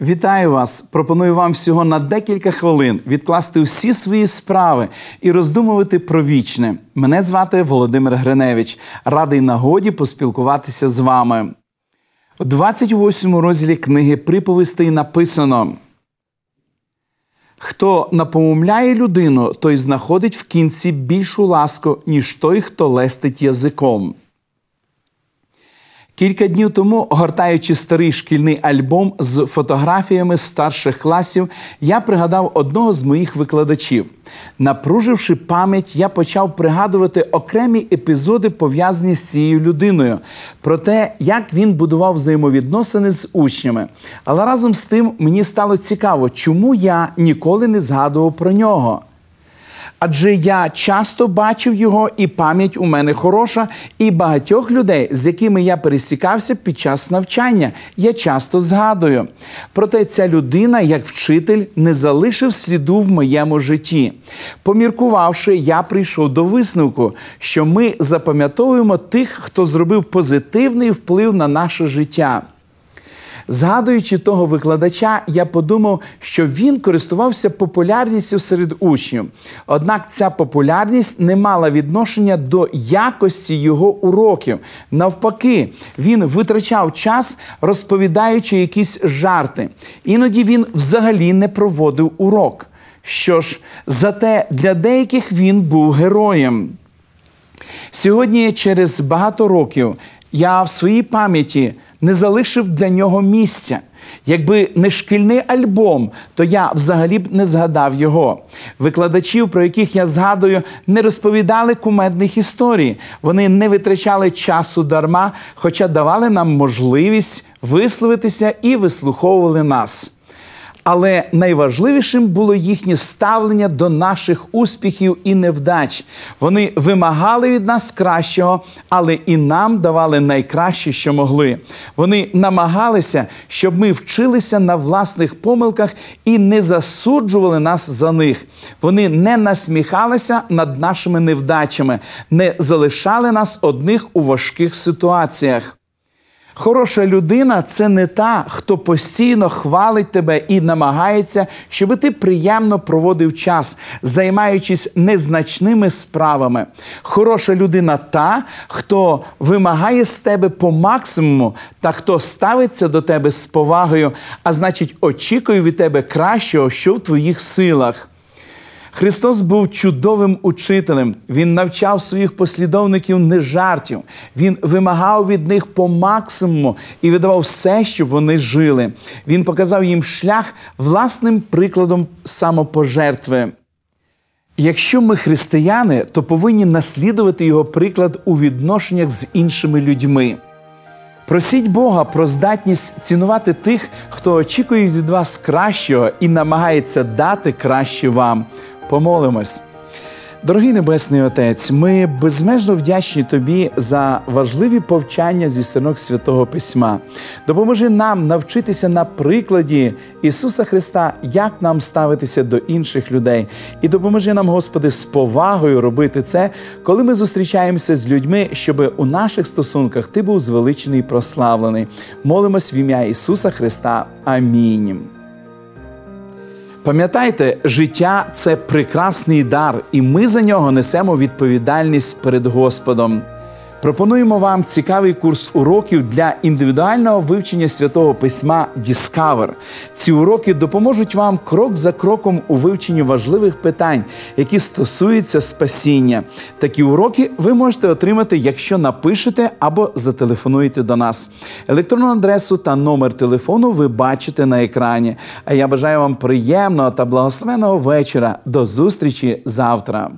Вітаю вас! Пропоную вам всього на декілька хвилин відкласти всі свої справи і роздумувати про вічне. Мене звати Володимир Гриневич. Радий нагоді поспілкуватися з вами. У 28 розділі книги приповістей написано. Хто напоумляє людину, той знаходить в кінці більшу ласку, ніж той, хто лестить язиком. Кілька днів тому, гортаючи старий шкільний альбом з фотографіями старших класів, я пригадав одного з моїх викладачів. Напруживши пам'ять, я почав пригадувати окремі епізоди, пов'язані з цією людиною, про те, як він будував взаємовідносини з учнями. Але разом з тим мені стало цікаво, чому я ніколи не згадував про нього адже я часто бачив його, і пам'ять у мене хороша, і багатьох людей, з якими я пересікався під час навчання, я часто згадую. Проте ця людина, як вчитель, не залишив сліду в моєму житті. Поміркувавши, я прийшов до висновку, що ми запам'ятовуємо тих, хто зробив позитивний вплив на наше життя. Згадуючи того викладача, я подумав, що він користувався популярністю серед учнів. Однак ця популярність не мала відношення до якості його уроків. Навпаки, він витрачав час, розповідаючи якісь жарти. Іноді він взагалі не проводив урок. Що ж, зате для деяких він був героєм. Сьогодні, через багато років, я в своїй пам'яті не залишив для нього місця. Якби не шкільний альбом, то я взагалі б не згадав його. Викладачів, про яких я згадую, не розповідали кумедних історій. Вони не витрачали часу дарма, хоча давали нам можливість висловитися і вислуховували нас. Але найважливішим було їхнє ставлення до наших успіхів і невдач. Вони вимагали від нас кращого, але і нам давали найкраще, що могли. Вони намагалися, щоб ми вчилися на власних помилках і не засуджували нас за них. Вони не насміхалися над нашими невдачами, не залишали нас одних у важких ситуаціях. Хороша людина це не та, хто постійно хвалить тебе і намагається, щоб ти приємно проводив час, займаючись незначними справами. Хороша людина та, хто вимагає з тебе по максимуму, та хто ставиться до тебе з повагою, а значить, очікує від тебе кращого, що в твоїх силах. Христос був чудовим учителем. Він навчав своїх послідовників не жартів. Він вимагав від них по максимуму і видавав все, щоб вони жили. Він показав їм шлях власним прикладом самопожертви. Якщо ми християни, то повинні наслідувати його приклад у відношеннях з іншими людьми. Просіть Бога про здатність цінувати тих, хто очікує від вас кращого і намагається дати краще вам. Помолимось. Дорогий Небесний Отець, ми безмежно вдячні Тобі за важливі повчання зі сторінок Святого Письма. Допоможи нам навчитися на прикладі Ісуса Христа, як нам ставитися до інших людей. І допоможи нам, Господи, з повагою робити це, коли ми зустрічаємося з людьми, щоб у наших стосунках Ти був звеличений і прославлений. Молимось в ім'я Ісуса Христа. Амінь. Пам'ятайте, життя це прекрасний дар, і ми за нього несемо відповідальність перед Господом. Пропонуємо вам цікавий курс уроків для індивідуального вивчення святого письма Discover. Ці уроки допоможуть вам крок за кроком у вивченні важливих питань, які стосуються спасіння. Такі уроки ви можете отримати, якщо напишете або зателефонуєте до нас. Електронну адресу та номер телефону ви бачите на екрані. А я бажаю вам приємного та благословеного вечора. До зустрічі завтра.